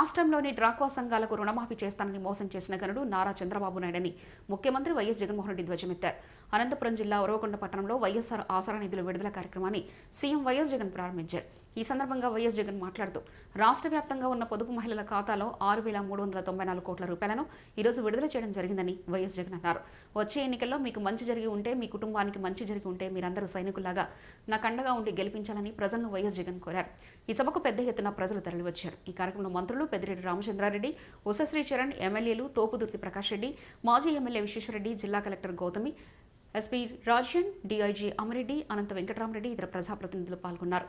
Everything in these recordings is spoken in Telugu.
రాష్ట్రంలోని డ్రాక్వా సంఘాలకు రుణమాఫీ చేస్తానని మోసం చేసిన గనుడు నారా చంద్రబాబు నాయుడని ముఖ్యమంత్రి వైఎస్ జగన్మోహన్ రెడ్డి ధ్వజమెత్తారు. అనంతపురం జిల్లా ఉరవకొండ పట్టణంలో వైఎస్ఆర్ ఆసరా నిధుల విడుదల కార్యక్రమాన్ని సీఎం వైఎస్ జగన్ ప్రారంభించారు. ఈ సందర్భంగా వైఎస్ జగన్ మాట్లాడుతూ రాష్ట్ర వ్యాప్తంగా ఉన్న పొదుపు మహిళల ఖాతాలో ఆరు వేల మూడు వందల తొంభై నాలుగు కోట్ల రూపాయలను ఈరోజు విడుదల చేయడం జరిగిందని వైఎస్ జగన్ అన్నారు. వచ్చే ఎన్నికల్లో మీకు మంచి జరిగి ఉంటే మీ కుటుంబానికి మంచి జరిగి ఉంటే మీరందరూ సైనికుల్లాగా నాకు అండగా ఉండి గెలిపించాలని ప్రజలను వైఎస్ జగన్ కోరారు. ఈ సభకు పెద్ద ఎత్తున ప్రజలు తరలివచ్చారు. ఈ కార్యక్రమంలో మంత్రులు పెద్దిరెడ్డి రామచంద్రారెడ్డి ఉషశ్రీ చరణ్ ఎమ్మెల్యేలు తోపుదుర్తి ప్రకాష్ రెడ్డి మాజీ ఎమ్మెల్యే విశ్వేశ్వరరెడ్డి జిల్లా collector Gautami SP Rajan DIG Amareddy Anantha Venkatarama Reddy ఇతర ప్రజాప్రతినిధులు పాల్గొన్నారు.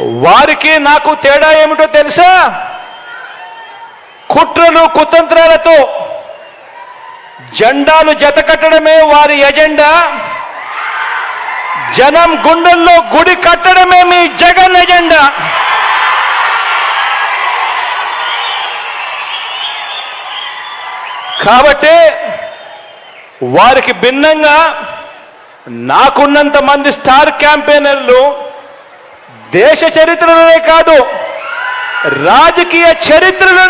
వారికి నాకు తేడా ఏమిటో తెలుసా? కుట్రలు కుతంత్రాలతో జెండాలు జతకట్టడమే వారి ఎజెండా. జనం గుండెల్లో గుడి కట్టడమే మీ జగన్ ఎజెండా. కాబట్టి వారికి భిన్నంగా నాకున్నంత మంది స్టార్ క్యాంపెయినర్లు దేశ చరిత్రలోనే కాదు రాజకీయ చరిత్రలో